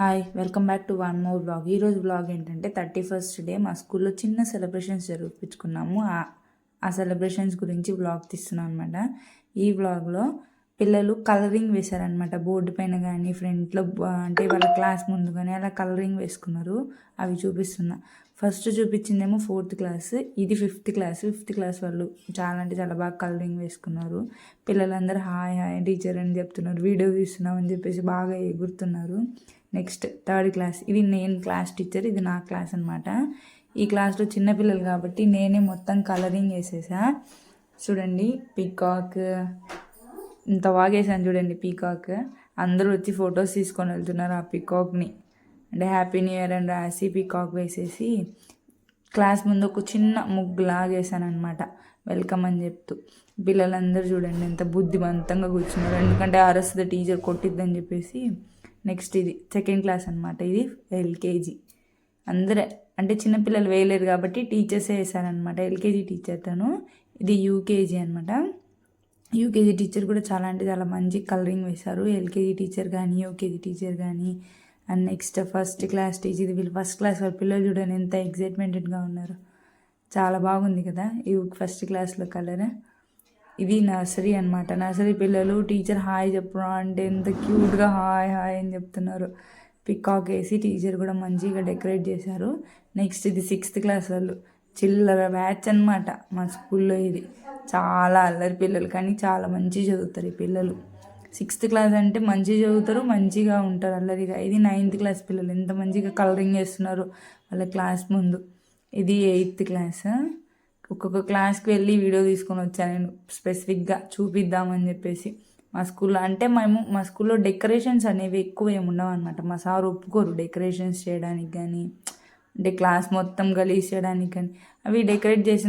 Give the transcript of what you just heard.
Hi welcome back to one more blog ఈరోజు blog ఏంటంటే thirty first day మా స్కూల్లో చిన్న సెలబ్రేషన్స్ జరిపించుకున్నాము. ఆ- సెలబ్రేషన్స్ గురించి బ్లాగ్ తీస్తున్నాను అనమాట ఈ బ్లాగ్లో పిల్లలు కలరింగ్ వేశారనమాట బోర్డు పైన కానీ ఫ్రంట్లో అంటే వాళ్ళ క్లాస్ ముందు కానీ అలా కలరింగ్ వేసుకున్నారు. అవి చూపిస్తున్నా. ఫస్ట్ చూపించిందేమో ఫోర్త్ క్లాస్. ఇది ఫిఫ్త్ క్లాస్. ఫిఫ్త్ క్లాస్ వాళ్ళు చాలా అంటే చాలా బాగా కలరింగ్ వేసుకున్నారు. పిల్లలందరూ హాయ్ హాయ్ టీచర్ అని చెప్తున్నారు. వీడియో తీస్తున్నాం అని చెప్పేసి బాగా ఎగురుతున్నారు. Next third class. ఇది నేను క్లాస్ టీచర్. ఇది నా క్లాస్ అనమాట ఈ క్లాస్లో చిన్నపిల్లలు కాబట్టి నేనే మొత్తం కలరింగ్ వేసేసా. చూడండి పీకాక్ ఇంత వాగేసాను చూడండి పీకాక్. అందరూ వచ్చి ఫొటోస్ తీసుకొని వెళ్తున్నారు ఆ పీకాక్ని. అంటే హ్యాపీ న్యూ ఇయర్ అని రాసి పీకాక్ వేసేసి క్లాస్ ముందు ఒక చిన్న ముగ్గు లాగేసాను అనమాట వెల్కమ్ అని చెప్తూ. పిల్లలందరూ చూడండి ఎంత బుద్ధిమంతంగా కూర్చున్నారు. ఎందుకంటే అరస్తుంది టీచర్ కొట్టిద్దని చెప్పేసి నెక్స్ట్ ఇది సెకండ్ క్లాస్ అనమాట ఇది ఎల్కేజీ. అందరే అంటే చిన్నపిల్లలు వేయలేరు కాబట్టి టీచర్సే వేసారనమాట ఎల్కేజీ టీచర్ తను. ఇది యూకేజీ అనమాట యూకేజీ టీచర్ కూడా చాలా అంటే చాలా మంచి కలరింగ్ వేశారు. ఎల్కేజీ టీచర్ కానీ యూకేజీ టీచర్ కానీ and next first class teacher వీళ్ళు ఫస్ట్ క్లాస్ వాళ్ళ పిల్లలు చూడండి ఎంత ఎగ్జైట్మెంటెడ్గా ఉన్నారు. చాలా బాగుంది కదా ఈ ఫస్ట్ క్లాస్లో కలర్. ఇది నర్సరీ అనమాట నర్సరీ పిల్లలు టీచర్ హాయ్ చెప్పడం అంటే ఎంత క్యూట్గా హాయ్ హాయ్ అని చెప్తున్నారు. పికాక్ వేసి టీచర్ కూడా మంచిగా డెకరేట్ చేశారు. నెక్స్ట్ ఇది సిక్స్త్ క్లాస్ వాళ్ళు. చిల్లర బ్యాచ్ అనమాట మా స్కూల్లో ఇది. చాలా అల్లరి పిల్లలు కానీ చాలా మంచిగా చదువుతారు ఈ పిల్లలు. సిక్స్త్ క్లాస్ అంటే మంచిగా చదువుతారు మంచిగా ఉంటారు అల్లరిగా ఇది నైన్త్ క్లాస్ పిల్లలు ఎంత మంచిగా కలరింగ్ చేస్తున్నారు వాళ్ళ క్లాస్ ముందు. ఇది ఎయిత్ క్లాస్ ఒక్కొక్క క్లాస్కి వెళ్ళి వీడియో తీసుకొని వచ్చాను నేను స్పెసిఫిక్గా చూపిద్దామని చెప్పేసి. మా స్కూల్లో అంటే మేము మా స్కూల్లో డెకరేషన్స్ అనేవి ఎక్కువ ఏమి ఉండవు అనమాట మా సార్ ఒప్పుకోరు డెకరేషన్స్ చేయడానికి కానీ అంటే క్లాస్ మొత్తం గలీజ్ అని అవి డెకరేట్ చేసిన